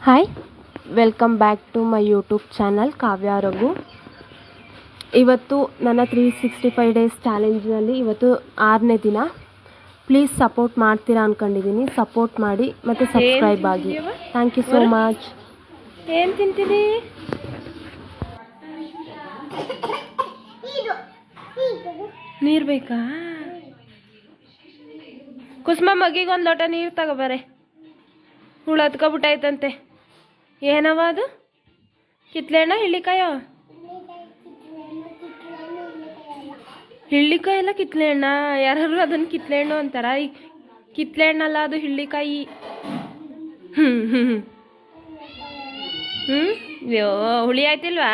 Hi welcome back to my YouTube channel Kavya Raghu ಇವತ್ತು ನನ್ನ three sixty five days ಚಾಲೆಂಜ್ನಲ್ಲಿ ಇವತ್ತು ಆರನೇ ದಿನ. ಪ್ಲೀಸ್ ಸಪೋರ್ಟ್ ಮಾಡ್ತೀರಾ ಅಂದ್ಕೊಂಡಿದ್ದೀನಿ ಸಪೋರ್ಟ್ ಮಾಡಿ ಮತ್ತು ಸಬ್ಸ್ಕ್ರೈಬ್ ಆಗಿ. ಥ್ಯಾಂಕ್ ಯು ಸೋ ಮಚ್ ಏನು ತಿಂತೀನಿ ನೀರು ಬೇಕಾ? ಕುಸುಮ ಮಗಿಗೊಂದು ಒಂದು ಲೋಟ ನೀರು ತಗೋಬಾರೆ ಹುಳು ಹತ್ಕೊಬಿಟ್ಟೈತಂತೆ ಏನವ ಅದು ಕಿತ್ಲೇಣ್ಣ, ಹಿಳ್ಳಿಕಾಯ? ಹಿಳ್ಳಿಕಾಯಿ ಎಲ್ಲ ಕಿತ್ಲೆಹಣ್ಣ ಯಾರು ಅದನ್ನ ಕಿತ್ಲೆಹಣ್ಣು ಅಂತಾರ? ಈ ಕಿತ್ಲೆಹಣ್ಣಲ್ಲ ಅದು ಹಿಳ್ಳಿಕಾಯಿ. ಹ್ಞೂ ಅಯ್ಯೋ ಹುಳಿ ಆಯ್ತಿಲ್ವಾ?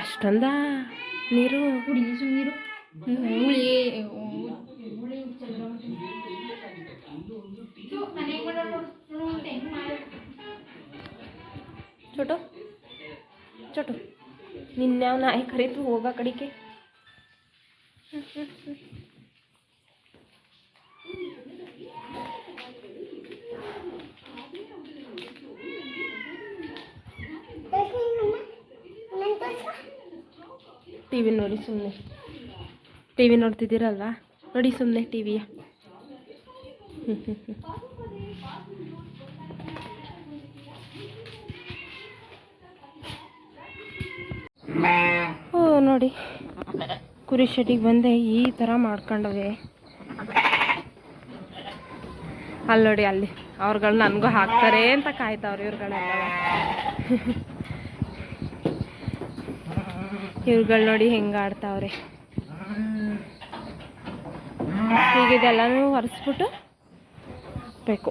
ಅಷ್ಟೊಂದ? ನೀರು? ನೀರು ಚೋಟು ಚೋಟು ನಿನ್ಯಾವ ನಾಯಿ ಕರೀತು ಹೋಗ ಕಡಿಕೆ ಟಿ ವಿ ನೋಡಿ ಸುಮ್ಮನೆ ಟಿ ವಿ ನೋಡ್ತಿದ್ದೀರಲ್ವಾ ನೋಡಿ ಸುಮ್ಮನೆ ಟಿ ವಿಯ ಓ, ನೋಡಿ. ಕುರಿ ಶೆಟ್ಟಿಗೆ ಬಂದೆ, ಈ ಥರ ಮಾಡ್ಕೊಂಡವೆ ಅಲ್ಲಿ ನೋಡಿ, ಅಲ್ಲಿ. ಅವ್ರುಗಳು ನನಗೂ ಹಾಕ್ತಾರೆ ಅಂತ ಕಾಯ್ತಾವ್ರಿ ಇವ್ರುಗಳೆಲ್ಲ ಇವ್ರುಗಳು ನೋಡಿ ಹೆಂಗೆ ಆಡ್ತಾವ್ರೆ. ಇದೆಲ್ಲನೂ ಒರೆಸ್ಬಿಟ್ಟು ಬೇಕು.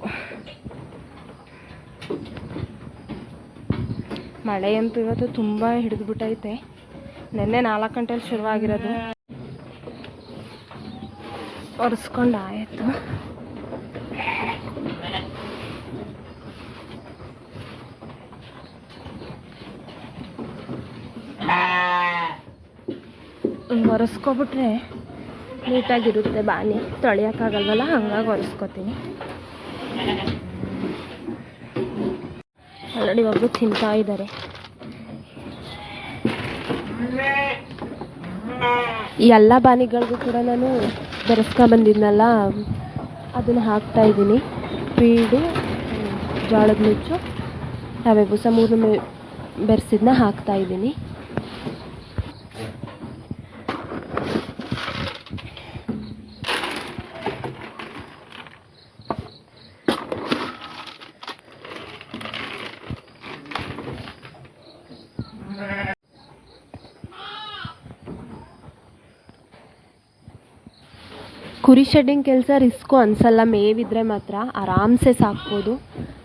ಮಳೆ ಅಂತೂ ಇವತ್ತು ತುಂಬ ಹಿಡಿದ್ಬಿಟ್ಟೈತೆ. ನಿನ್ನೆ ನಾಲ್ಕು ಗಂಟೆಲಿ ಶುರುವಾಗಿರೋದು. ಒರೆಸ್ಕೊಂಡು ಆಯಿತು ಒರೆಸ್ಕೊಬಿಟ್ರೆ ನೀಟಾಗಿರುತ್ತೆ ಬಾನಿ ತೊಳೆಯೋಕ್ಕಾಗಲ್ವಲ್ಲ, ಹಂಗಾಗಿ ಒರೆಸ್ಕೊತೀನಿ. ಆಲ್ರೆಡಿ ಒಬ್ಬರು ತಿಂತಾ ಇದ್ದಾರೆ. ಈ ಎಲ್ಲ ಬಾನಿಗಳಿಗೂ ಕೂಡ ನಾನು ಬೆರೆಸ್ಕೊ ಬಂದಿದ್ನಲ್ಲ, ಅದನ್ನು ಹಾಕ್ತಾ ಇದ್ದೀನಿ. ಪೀಡು ಜೋಳದ ನುಚ್ಚು ರವೆ ಬೂಸ ಮೂರನ್ನು ಬೆರೆಸಿದ್ನ ಹಾಕ್ತಾ ಇದ್ದೀನಿ. ಕುರಿ ಶೆಡ್ಡಿಂಗ್ ಕೆಲಸ ರಿಸ್ಕು ಅನಿಸಲ್ಲ, ಮೇವಿದ್ರೆ ಮಾತ್ರ ಆರಾಮ್ಸೆ ಸಾಕ್ಬೋದು.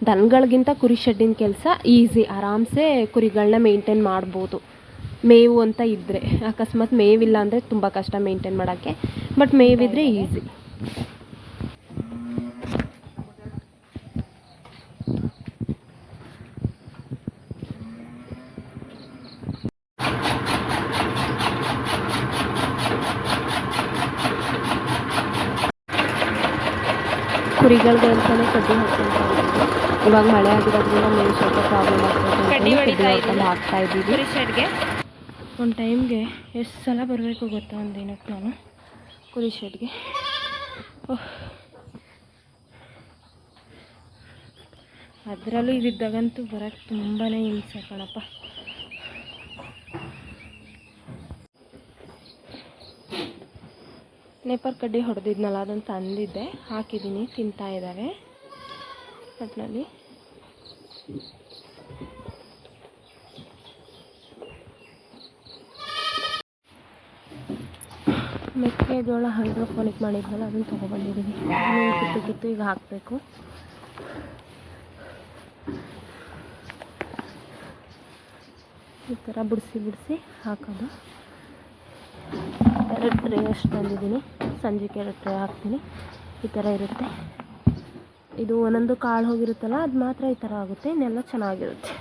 ದನಗಳಿಗಿಂತ ಕುರಿ ಶೆಡ್ಡಿನ ಕೆಲಸ ಈಸಿ, ಆರಾಮ್ಸೆ ಕುರಿಗಳನ್ನ ಮೇಂಟೈನ್ ಮಾಡ್ಬೋದು. ಮೇವು ಅಂತ ಇದ್ದರೆ ಅಕಸ್ಮಾತ್ ಮೇವಿಲ್ಲ ಅಂದರೆ ತುಂಬ ಕಷ್ಟ ಮೇಂಟೈನ್ ಮಾಡೋಕ್ಕೆ, ಬಟ್ ಮೇವಿದ್ರೆ ಈಸಿ. ಕುರಿಗಳಿಗೆ ಅಂತಲೇ ಕಡ್ಡಿ ಹಾಕ್ಕೊಂತ ಇದ್ದೀವಿ. ಇವಾಗ ಮಳೆ ಆಗಿರೋದ್ರಿಂದ ಮೇವು ಸ್ವಲ್ಪ ಪ್ರಾಬ್ಲಮ್ ಆಗ್ತದೆ ಹಾಕ್ತಾ ಇದ್ದೀವಿ. ಕುರಿ ಶೆಡ್ಗೆ? ಒಂದು ಟೈಮ್ಗೆ ಎಷ್ಟು ಸಲ ಬರಬೇಕು ಗೊತ್ತಾ ಒಂದು ದಿನಕ್ಕೆ ನಾನು ಕುರಿ ಶೆಡ್ಗೆ. ಓಹ್. ಅದರಲ್ಲೂ ಇದಿದ್ದಾಗಂತೂ ಬರೋಕ್ಕೆ ತುಂಬಾ ಹಿಂಸೆ ಕಣಪ್ಪ. ನೇಪರ್ ಕಡ್ಡಿ ಹೊಡೆದಿದ್ನಲ್ಲ, ಅದನ್ನು ತಂದಿದ್ದೆ. ಹಾಕಿದ್ದೀನಿ ತಿಂತಾ ಇದ್ದಾವೆ ಒಟ್ಟಿನಲ್ಲಿ ಮೆಕ್ಕೆಜೋಳ ಹೈಡ್ರೋಫೋನಿಕ್ ಮಾಡಿದ್ನಲ್ಲ, ಅದನ್ನು ತೊಗೊಬಂದಿದ್ದೀನಿ ಕಿತ್ತು ಕಿತ್ತು ಈಗ ಹಾಕಬೇಕು. ಈ ಥರ ಬಿಡಿಸಿ ಬಿಡಿಸಿ ಹಾಕೋದು. ಎರಡು ಅಷ್ಟು ತಂದಿದ್ದೀನಿ ಸಂಜೆಗೆ ಎರಡು ಹಾಕ್ತೀನಿ. ಈ ಥರ ಇರುತ್ತೆ. ಇದು ಒಂದೊಂದು ಕಾಳು ಹೋಗಿರುತ್ತಲ್ಲ, ಅದು ಮಾತ್ರ ಈ ಥರ ಆಗುತ್ತೆ, ಇನ್ನೆಲ್ಲ ಚೆನ್ನಾಗಿರುತ್ತೆ.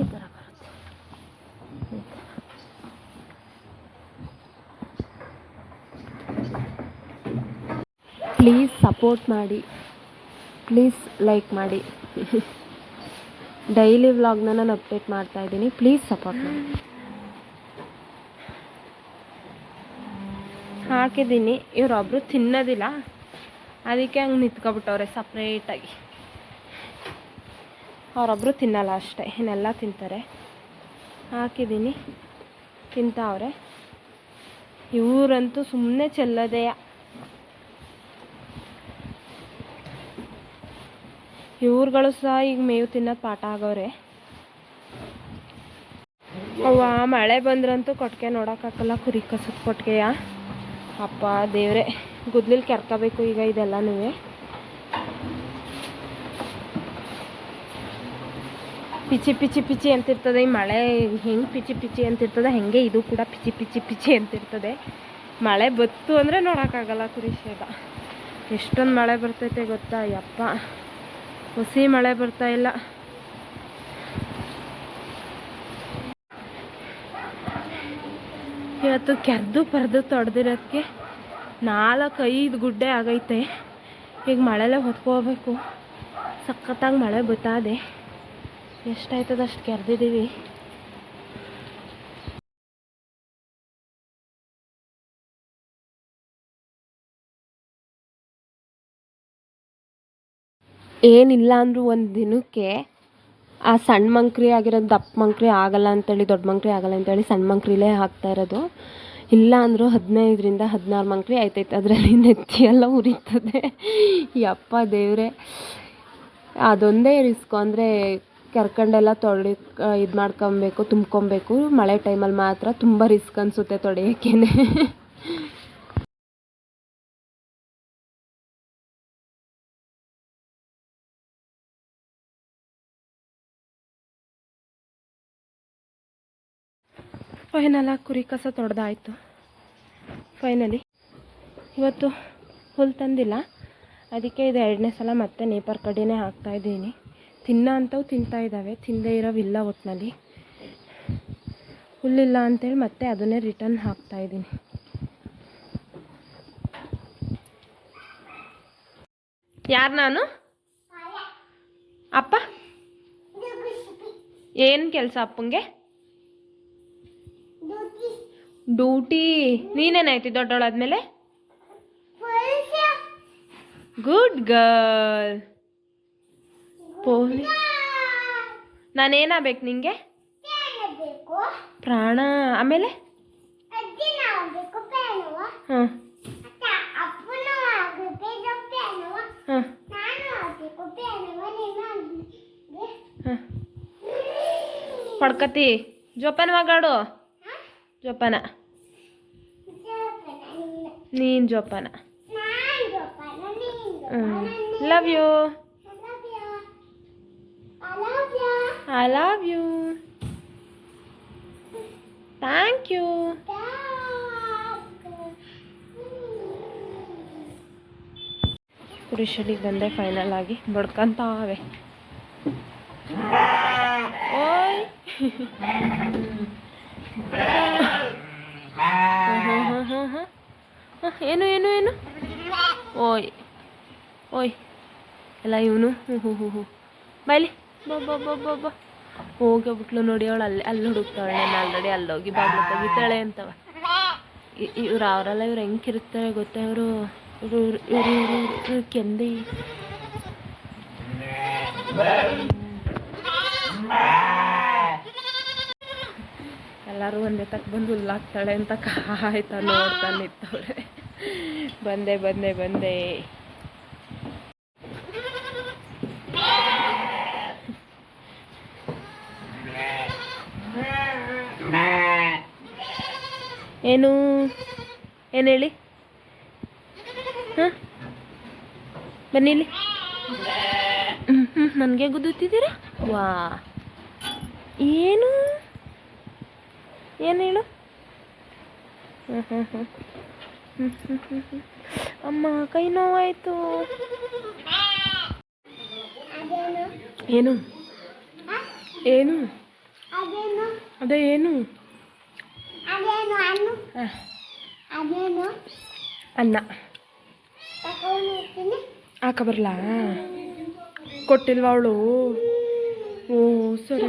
ಈ ಥರ ಬರುತ್ತೆ. ಪ್ಲೀಸ್ ಸಪೋರ್ಟ್ ಮಾಡಿ. ಪ್ಲೀಸ್ ಲೈಕ್ ಮಾಡಿ. ಡೈಲಿ ವ್ಲಾಗ್ನ ನಾನು ಅಪ್ಡೇಟ್ ಮಾಡ್ತಾ ಇದ್ದೀನಿ. ಪ್ಲೀಸ್ ಸಪೋರ್ಟ್ ಮಾಡಿ. ಹಾಕಿದ್ದೀನಿ. ಇವರೊಬ್ಬರು ತಿನ್ನೋದಿಲ್ಲ. ಅದಕ್ಕೆ ಹಂಗೆ ನಿಂತ್ಕೊಬಿಟ್ಟವ್ರೆ ಸಪ್ರೇಟಾಗಿ ಅವರೊಬ್ಬರು ತಿನ್ನಲ್ಲ ಅಷ್ಟೇ, ಇನ್ನೆಲ್ಲ ತಿಂತಾರೆ. ಹಾಕಿದ್ದೀನಿ. ತಿಂತಾವ್ರೆ. ಇವರಂತೂ ಸುಮ್ಮನೆ ಚೆಲ್ಲೋದೆಯ ಇವ್ರುಗಳು ಸಹ ಈಗ ಮೇವು ತಿನ್ನೋದು ಪಾಠ ಆಗೋರೆ ಅವ್ವ, ಮಳೆ ಬಂದ್ರಂತೂ ಕೊಟ್ಟಿಗೆ ನೋಡೋಕ್ಕಾಗಲ್ಲ, ಕುರಿ ಕಸದ ಕೊಟ್ಟಿಗೆಯ ಅಪ್ಪ, ದೇವ್ರೆ, ಗುದ್ಲಿಲ್ ಕೆರ್ಕೋಬೇಕು ಈಗ ಇದೆಲ್ಲನೂ. ಪಿಚಿ ಪಿಚಿ ಪಿಚಿ ಅಂತಿರ್ತದೆ, ಈ ಮಳೆ ಹೆಂಗೆ ಪಿಚಿ ಪಿಚಿ ಅಂತಿರ್ತದೆ, ಹಾಗೆ ಇದು ಕೂಡ ಪಿಚಿ ಪಿಚಿ ಪಿಚಿ ಅಂತಿರ್ತದೆ. ಮಳೆ ಬತ್ತು ಅಂದರೆ ನೋಡೋಕ್ಕಾಗಲ್ಲ ಕುರಿಷೇದ ಎಷ್ಟೊಂದು ಮಳೆ ಬರ್ತೈತೆ ಗೊತ್ತಾ, ಯಪ್ಪ. ಹುಸಿ ಮಳೆ ಬರ್ತಾ ಇವತ್ತು ಕೆರೆದು ಪರ್ದು ತೊಡೆದಿರೋದಕ್ಕೆ ನಾಲ್ಕು ಐದು ಗುಡ್ಡೆ ಆಗೈತೆ. ಈಗ ಮಳೆಲೆ ಹೊತ್ಕೋಬೇಕು. ಸಖತ್ತಾಗಿ ಮಳೆ ಬತ್ತಾದೆ ಎಷ್ಟಾಯ್ತದ ಅಷ್ಟು ಕೆರೆದಿದ್ದೀವಿ. ಏನಿಲ್ಲ ಅಂದರೂ ಒಂದು ದಿನಕ್ಕೆ ಆ ಸಣ್ಣ ಮಂಕ್ರಿ ಆಗಿರೋದು ದಪ್ಪ ಮಂಕ್ರಿ ಆಗಲ್ಲ ಅಂತೇಳಿ, ದೊಡ್ಡ ಮಂಕ್ರಿ ಆಗಲ್ಲ ಅಂತೇಳಿ ಸಣ್ಣ ಮಂಕ್ರಿಲೇ ಹಾಕ್ತಾ ಇರೋದು. ಇಲ್ಲ ಅಂದರೂ ಹದಿನೈದರಿಂದ ಹದಿನಾರು ಮಂಕ್ರಿ ಆಯ್ತೈತೆ. ಅದರಲ್ಲಿ ನೆತ್ತಿ ಎಲ್ಲ ಉರಿತದೆ. ಯಪ್ಪ ದೇವ್ರೆ. ಅದೊಂದೇ ರಿಸ್ಕ್ ಅಂದರೆ ಕರ್ಕೊಂಡೆಲ್ಲ ತೊಳಿ, ಇದು ಮಾಡ್ಕೊಬೇಕು, ತುಂಬ್ಕೊಬೇಕು. ಮಳೆ ಟೈಮಲ್ಲಿ ಮಾತ್ರ ತುಂಬ ರಿಸ್ಕ್ ಅನಿಸುತ್ತೆ ತೊಳೆಯೋಕ್ಕೇನೆ ಫೈನಲ್ ಕುರಿ ಕಸ ತೊಡೆದಾಯ್ತು. ಫೈನಲಿ ಇವತ್ತು ಹುಲ್ ತಂದಿಲ್ಲ. ಅದಕ್ಕೆ ಇದು ಎರಡನೇ ಸಲ ಮತ್ತೆ ನೇಪರ್ ಕಡ್ಡಿನೇ ಹಾಕ್ತಾಯಿದ್ದೀನಿ ತಿನ್ನೋ ಅಂಥವು ತಿಂತಾ ಇದ್ದಾವೆ. ತಿಂದೇ ಇರೋವಿಲ್ಲ ಒಟ್ಟಿನಲ್ಲಿ ಹುಲ್ಲಿಲ್ಲ ಅಂತೇಳಿ ಮತ್ತೆ ಅದನ್ನೇ ರಿಟರ್ನ್ ಹಾಕ್ತಾಯಿದ್ದೀನಿ ಯಾರು ನಾನು? ಅಪ್ಪ? ಏನು ಕೆಲಸ ಅಪ್ಪಂಗೆ? ಡ್ಯೂಟಿ ನೀನೇನಾಯ್ತು ದೊಡ್ಡವಳಾದ್ಮೇಲೆ ಗುಡ್ ಗರ್ಲ್ ಪೋಲಿ ನಾನೇನಾಗಬೇಕು ನಿಂಗೆ? ಪ್ರಾಣ. ಆಮೇಲೆ? ಹಾಂ ಹಾಂ ಪಡ್ಕತಿ. ಜೋಪಾನ ಮಗಾಡು ಜೋಪಾನ. ನೀನು ಜೋಪಾನ love you I love you thank you ಕುರಿಶಲಿಗೆ ಬಂದೆ ಫೈನಲ್ ಆಗಿ ಬಡ್ಕಂತಾವೆ ಓಯ್ ಏನು ಏನು ಏನು? ಓಯ್ ಓಯ್. ಎಲ್ಲ ಇವನು? ಹ್ಞೂ ಹ್ಞೂ ಹ್ಞೂ ಹ್ಞೂ ಬೈಲಿ. ಬಾ ಹೋಗಿ ಬಾ ಬಾ ಬಾ. ಹೋಗ್ಬಿಟ್ಲು ನೋಡಿ ಅವಳು, ಅಲ್ಲಿ ಅಲ್ಲಿ ಹುಡುಕ್ತಾವಳೆ ನಾನು ಆಲ್ರೆಡಿ ಅಲ್ಲೋಗಿ ಬಾಗಿಲು ತೆಗಿತಾಳೆ ಅಂತವ. ಇವ್ರು ಅವರೆಲ್ಲ ಇವ್ರು ಹೆಂಗೆ ಕಿರುತ್ತಾರೆ ಗೊತ್ತಾ ಇವರು? ಇವರು ಇವರು ಇವರು ಕೆಂದಿ. ಎಲ್ಲರೂ ಒಂದೇ ತಕ್ಕ ಬಂದು ಹುಲ್ಲಾಕ್ತಾಳೆ ಅಂತ ಕಾಯ್ತಾ ನೋಡ್ತಾ ನಿಂತವ್ರೆ. ಬಂದೆ ಬಂದೆ ಬಂದೆ. ಏನು? ಏನು ಹೇಳಿ? ಹಾಂ? ಬನ್ನಿ ಇಲ್ಲಿ. ನನಗೆ ಗುದ್ದುತ್ತಿದ್ದೀರಾ? ವಾ. ಏನು? ಏನು ಹೇಳು? ಹ್ಞೂ ಹ್ಞೂ ಹ್ಞೂ ಹ್ಞೂ ಹ್ಞೂ ಹ್ಞೂ ಹ್ಞೂ ಅಮ್ಮ ಕೈ ನೋವಾಯಿತು. ಏನು? ಏನು? ಅದೇ ಏನು? ಅನ್ನ. ಹಾಕ ಬರಲಾ ಕೊಟ್ಟಿಲ್ವಾ ಅವಳು? ಓ ಸರಿ.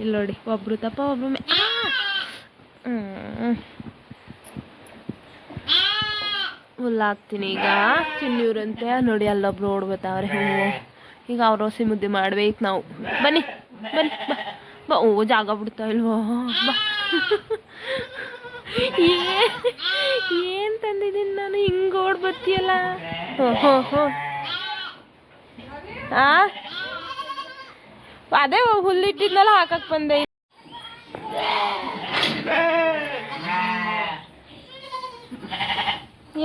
ಇಲ್ಲಿ ನೋಡಿ ಒಬ್ರು ತಪ್ಪ ಒಬ್ರು ಹಾಕ್ತೀನಿ ಈಗ. ಚಿನ್ನೂರಂತೆ ನೋಡಿ ಅಲ್ಲೊಬ್ರು ಓಡ್ಬತ್ತಾವ್ರೆ ಹೂವು ಈಗ ಅವ್ರ ಹೊಸಿ ಮುದ್ದೆ ಮಾಡ್ಬೇಕು ನಾವು. ಬನ್ನಿ ಬನ್ನಿ, ಬಾ. ಓ, ಜಾಗ ಬಿಡ್ತಾ ಇಲ್ವೋ? ಬಾ. ಏನ್ ತಂದಿದ್ದೀನಿ ನಾನು? ಹಿಂಗೆ ಓಡ್ಬತ್ತೀಯಲ್ಲ? ಹೋ ಹೋ ಹೋ. ಆ? ಅದೇ ಹುಲ್ಲಿಟ್ಟಿದ್ನಲ್ಲ ಹಾಕಕ್ಕೆ ಬಂದೆ.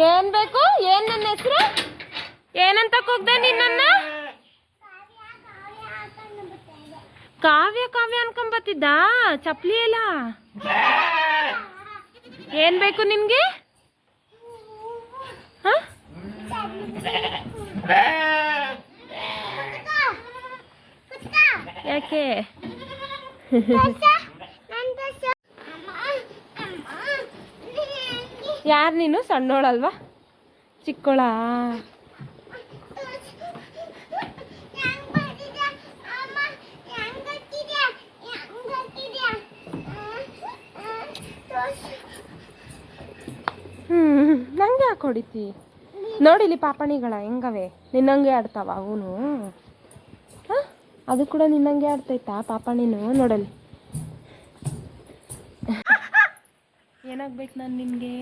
ಏನ್ ಬೇಕು? ಏನ್ ನನ್ನ ಹೆಸರು? ಏನಂತ ಕೂಗ್ದೆ ನಿನ್ನ ಕಾವ್ಯ ಕಾವ್ಯ ಅನ್ಕೊಂಬತ್ತಿದ್ದ? ಚಪ್ಲಿ ಎಲ್ಲ? ಏನ್ ಬೇಕು ನಿನ್ಗೆ? ಯಾಕೆ? ಯಾರು ನೀನು? ಸಣ್ಣೋಳಲ್ವಾ? ಚಿಕ್ಕೋಳ? ಹ್ಮ್, ನಂಗೆ ಯಾಕೆ ಹೊಡಿತಿ? ನೋಡಿಲಿ ಪಾಪಣಿಗಳ, ಹೆಂಗವೆ? ನಿನ್ನಂಗೆ ಆಡ್ತಾವ ಅವನು. ಅದು ಕೂಡ ನಿನ್ನಂಗೆ ಆಡ್ತೈತಾ ಪಾಪಣಿನು? ನೋಡಲಿ ಏನಾಗ್ಬೇಕು ನಾನು ನಿನಗೆ?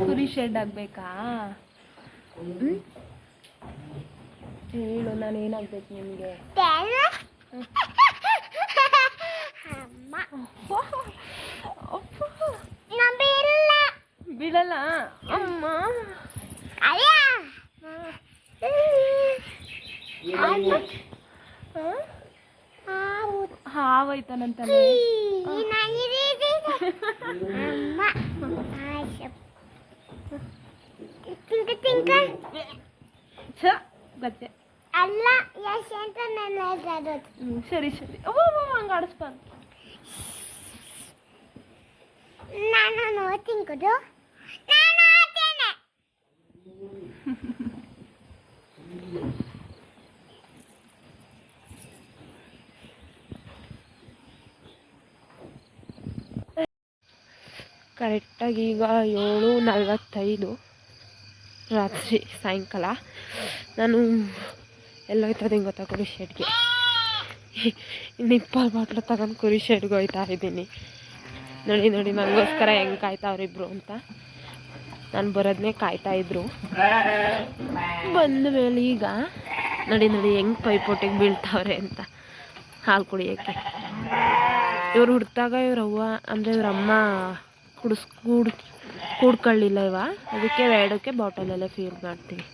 ಕುರಿ ಶೆಡ್ ಆಗ್ಬೇಕಾ ಹ್ಮ್? ಹೇಳು ನಾನು ಏನಾಗ್ಬೇಕು ನಿನಗೆ ಬಿಡಲ್ಲ ಅಮ್ಮ ಹಾವೈತಾನಂತಲೇ ಛ ಗತ್ತೆ ಅಲ್ಲ ಯಶ್ ಅಂತ ನನ್ನ ಹೆಸರು. ಹ್ಮ್, ಸರಿ ಸರಿ. ಅವ್ವ ಹಂಗೆ ಆಡಿಸ್ಬಾರ್ದು ನಾನು ಕೊಡು. ನಾನು ಕರೆಕ್ಟಾಗಿ ಈಗ ಏಳು ನಲ್ವತ್ತೈದು ರಾತ್ರಿ ಸಾಯಂಕಾಲ. ನಾನು ಎಲ್ಲೋಯ್ತದೆ ಹಿಂಗೆ ಗೊತ್ತಾ, ಕುರಿ ಶೆಡ್ಗೆ. ನಿಪ್ಪಲ್ ಬಾಟ್ಲು ತಗೊಂಡು ಕುರಿ ಶೆಡ್ಗೆ ಹೋಯ್ತಾ ಇದ್ದೀನಿ. ನೋಡಿ ನೋಡಿ, ನನಗೋಸ್ಕರ ಹೆಂಗೆ ಕಾಯ್ತಾವ್ರಿಬ್ರು ಅಂತ. ನಾನು ಬರೋದನ್ನೇ ಕಾಯ್ತಾ ಇದ್ರು. ಬಂದ ಮೇಲೆ ಈಗ ನೋಡಿ ನೋಡಿ, ಹೆಂಗೆ ಪೈಪೋಟಿಗೆ ಬೀಳ್ತಾವ್ರೆ ಅಂತ. ಹಾಲು ಕುಡಿಯೋಕ್ಕೆ. ಇವ್ರು ಹುಡ್ತಾಗ ಇವ್ರ ಅವ್ವ, ಅಂದರೆ ಇವ್ರ ಅಮ್ಮ ಕುಡಿಸ್ ಕೂಡ್ ಕೂಡ್ಕೊಳ್ಳಿಲ್ಲ ಇವ. ಅದಕ್ಕೆ ಬೇಡಕ್ಕೆ ಬಾಟಲಲ್ಲೇ ಫೀಲ್ ಮಾಡ್ತೀವಿ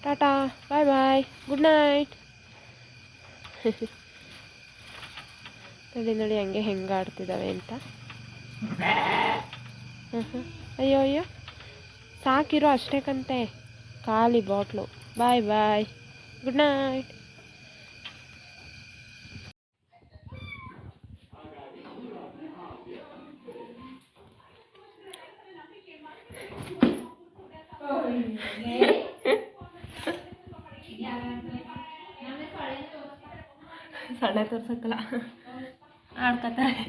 tata, bye bye, good night. ನೋಡಿ ನೋಡಿ, ಹಂಗೆ ಹೆಂಗೆ ಆಡ್ತಿದ್ದಾವೆ ಅಂತ. ಹ್ಮ್ ಹ್ಮ್. ಅಯ್ಯೋ ಅಯ್ಯೋ. ಸಾಕಿರೋ ಅಷ್ಟೇ ಕಂತೆ. ಖಾಲಿ bottle ಬಾಯ್ ಬಾಯ್ ಗುಡ್ ನೈಟ್ ಸೊಳ್ಳೆ ತೋರ್ಸಕ್ಕಲ್ಲ ಆಡ್ಕತಾರೆ